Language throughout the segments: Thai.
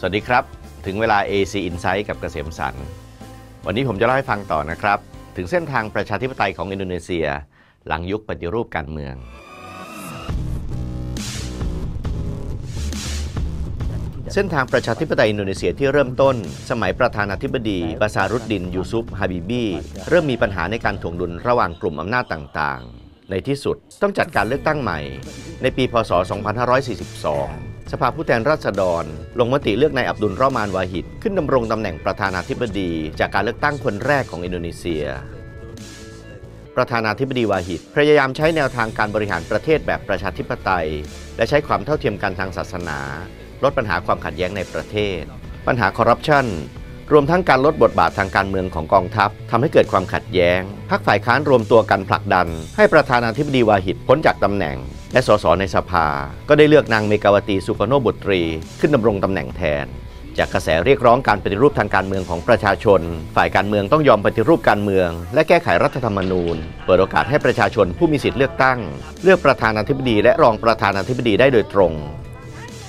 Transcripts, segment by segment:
สวัสดีครับ ถึงเวลา AC Insight กับเกษมสันวันนี้ผมจะเล่าให้ฟังต่อนะครับ ถึงเส้นทางประชาธิปไตยของอินโดนีเซีย หลังยุคปฏิรูปการเมือง เส้นทางประชาธิปไตยอินโดนีเซียที่เริ่มต้น สมัยประธานาธิบดีบาซารุดดิน ยูซุฟฮาบิบีเริ่มมีปัญหาในการถ่วงดุลระหว่างกลุ่มอำนาจต่างๆ ในที่สุดต้องจัดการเลือกตั้งใหม่ ในปีพศ 2542 สภาผู้แทนราษฎร ลงมติเลือกนายอับดุลรอมานวาฮิด ขึ้นดำรงตำแหน่งประธานาธิบดี จากการเลือกตั้งคนแรกของอินโดนีเซีย ประธานาธิบดีวาฮิดพยายามใช้แนวทางการบริหารประเทศแบบประชาธิปไตย และใช้ความเท่าเทียมกันทางศาสนา ลดปัญหาความขัดแย้งในประเทศ ปัญหาคอร์รัปชันรวมทั้งการลดบทบาททางการเมืองของกองทัพทำให้เกิดความขัดแย้ง พรรคฝ่ายค้านรวมตัวกันผลักดัน ให้ประธานาธิบดีวาฮิดพ้นจากตำแหน่ง และสสในสภา ก็ได้เลือกนางเมกาวตีสุกโนบุตรี ขึ้นดำรงตำแหน่งแทน จากกระแสเรียกร้องการปฏิรูปทางการเมืองของประชาชน ฝ่ายการเมืองต้องยอมปฏิรูปการเมือง และแก้ไขรัฐธรรมนูญ เปิดโอกาสให้ประชาชนผู้มีสิทธิ์เลือกตั้ง เลือกประธานาธิบดีและรองประธานาธิบดีได้โดยตรง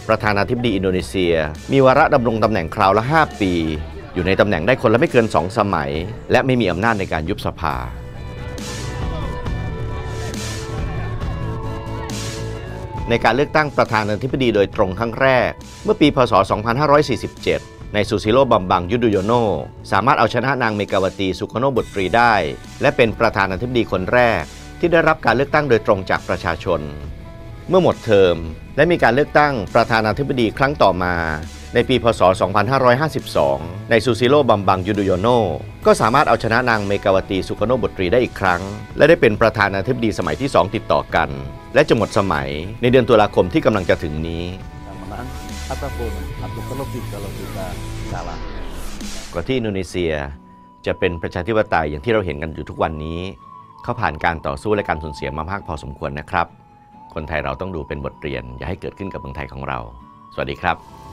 ประธานาธิบดีอินโดนีเซีย มีวาระดำรงตำแหน่งคราวละ 5 ปี อยู่ในตำแหน่งได้คนละไม่เกิน 2 สมัย และไม่มีอำนาจในการยุบสภา ในการเลือกตั้งประธานาธิบดีโดยตรงครั้งแรก เมื่อปี พศ 2547 ในซูซิโลบัมบังยุดุโยโนสามารถเอาชนะนางเมกาวตีสุโคโนบุตรีได้ และเป็นประธานาธิบดีคนแรก ที่ได้รับการเลือกตั้งโดยตรงจากประชาชน เมื่อหมดเทอม และมีการเลือกตั้งประธานาธิบดีครั้งต่อมา ในปีพศ 2552 ในซูซิโลบัมบังยูดโยโนก็สามารถเอาชนะนางเมกาวตีสุกโนบุตรีได้อีกครั้ง และได้เป็นประธานาธิบดีสมัยที่ 2 ติดต่อกัน และจะหมดสมัยในเดือนตุลาคมที่กำลังจะถึงนี้ กว่าที่อินโดนีเซียจะเป็นประชาธิปไตยอย่างที่เราเห็นกันอยู่ทุกวันนี้ เขาผ่านการต่อสู้และการสูญเสียมามากพอสมควรนะครับ คนไทยเราต้องดูเป็นบทเรียน อย่าให้เกิดขึ้นกับเมืองไทยของเรา สวัสดีครับ